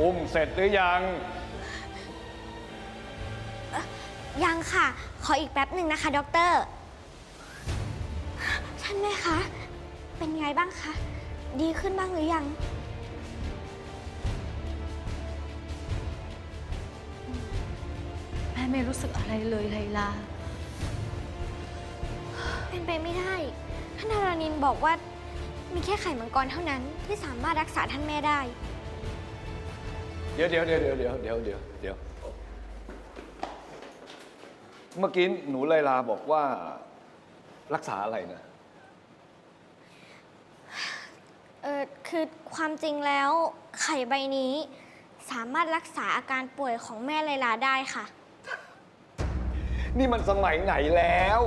อุ้มเสร็จหรือยัง ยังค่ะ ขออีกแป๊บหนึ่งนะคะด็อกเตอร์ ท่านแม่คะ เป็นไงบ้างคะ ดีขึ้นบ้างหรือยัง แม่ไม่รู้สึกอะไรเลยไลลา เป็นไปไม่ได้ ท่านธารณินบอกว่ามีแค่ไข่มังกรเท่านั้นที่สามารถรักษาท่านแม่ได้เดี๋ยวเดี๋ยวเดี๋ยวเดี๋ยวเดี๋ยวเดี๋ยวเดี๋ยวเดี๋ยวเมื่อกี้หนูไลลาบอกว่ารักษาอะไรนะ เออคือความจริงแล้วไข่ใบนี้ สามารถรักษาอาการป่วยของแม่ไลลาได้ค่ะ นี่มันสมัยไหนแล้ว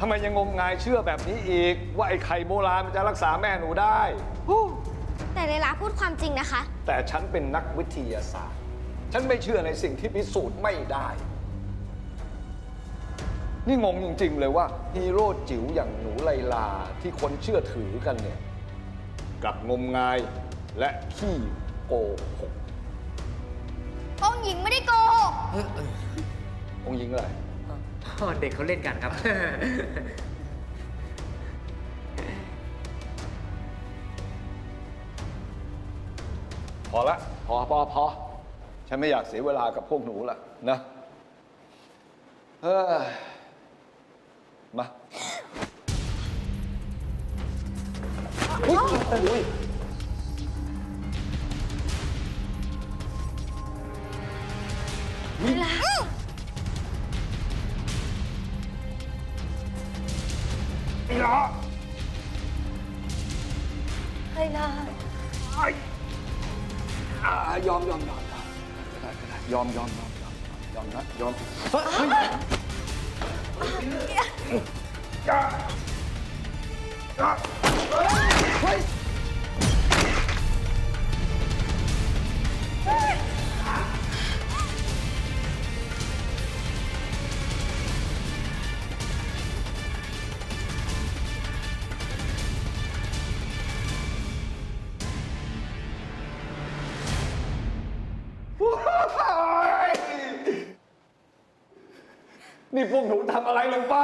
ทำไมยังงมงายเชื่อแบบนี้อีก ว่าไอ้ไข่โบราณมันจะรักษาแม่หนูได้ฮู้ แต่ไลลาพูดความจริงนะคะ แต่ฉันเป็นนักวิทยาศาสตร์ ฉันไม่เชื่อในสิ่งที่พิสูจน์ไม่ได้ นี่งงจริงๆเลยว่าฮีโร่จิ๋วอย่างหนูไลลาที่คนเชื่อถือกันเนี่ยกลับงมงายและขี้โกหกองค์หญิงไม่ได้โกหกองค์หญิงอะไรอ๋อเด็กเขาเล่นกันครับ พอละ พอพอพอฉันไม่อยากเสียเวลากับพวกหนูละนะเฮ้ยมาอุ๊ยอุ๊ยไอ้ละไลลาไอ้ อ่ายอมยอมยอมยอมได้ได้ยอมยอมยอมยอมยอมนะยอมเฮ้ยเฮ้ยอย่าอย่ นี่พวกหนูทำอะไรลงไป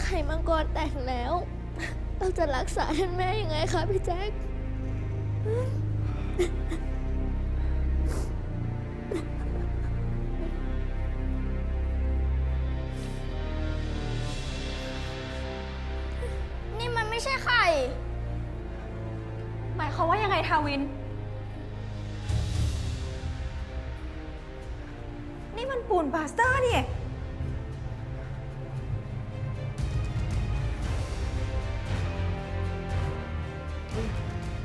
ไข่มังกรแตกแล้ว เราจะรักษาท่านแม่ยังไงคะพี่แจ๊คนี่มันไม่ใช่ไข่ หมายความว่ายังไงทาวิน ปูนบาสเตอร์นี่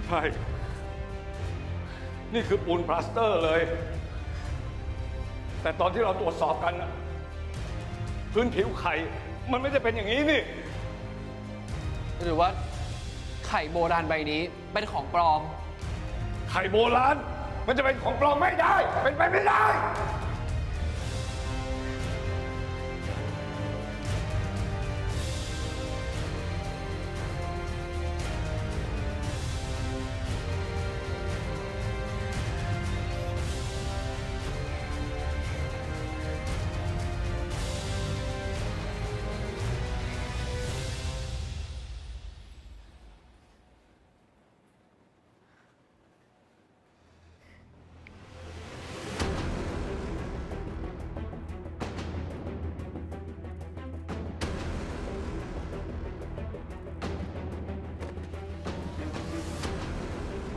ใช่ นี่คือปูนพลาสเตอร์เลย แต่ตอนที่เราตรวจสอบกันน่ะพื้นผิวไข่ มันไม่ได้เป็นอย่างนี้นี่ หรือว่าไข่โบราณใบนี้เป็นของปลอม ไข่โบราณ มันจะเป็นของปลอมไม่ได้ เป็นไปไม่ได้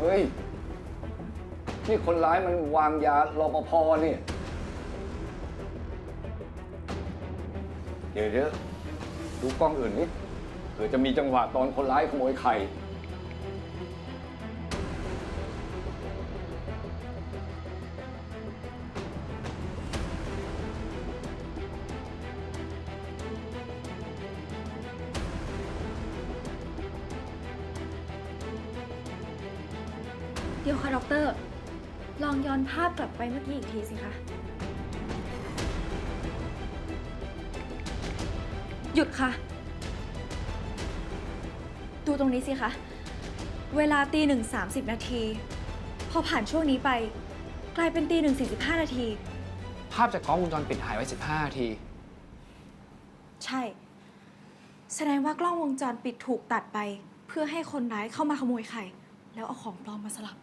เฮ้ย นี่คนร้ายมันวางยารปภนี่ เดี๋ยวเดี๋ยวดูกล้องอื่นนิดเผื่อจะมีจังหวะตอนคนร้ายขโมยไข่ เดี๋ยวค่ะด็อกเตอร์ลองย้อนภาพกลับไปเมื่อกี้อีกทีสิคะ หยุดค่ะ ดูตรงนี้สิคะ เวลาตีหนึ่งสามสิบนาที พอผ่านช่วงนี้ไป กลายเป็นตีหนึ่งสี่สิบห้านาที ภาพจากกล้องวงจรปิดหายไว้ 15นาที ใช่ แสดงว่ากล้องวงจรปิดถูกตัดไป เพื่อให้คนร้ายเข้ามาขโมยไข่ แล้วเอาของปลอมมาสลับ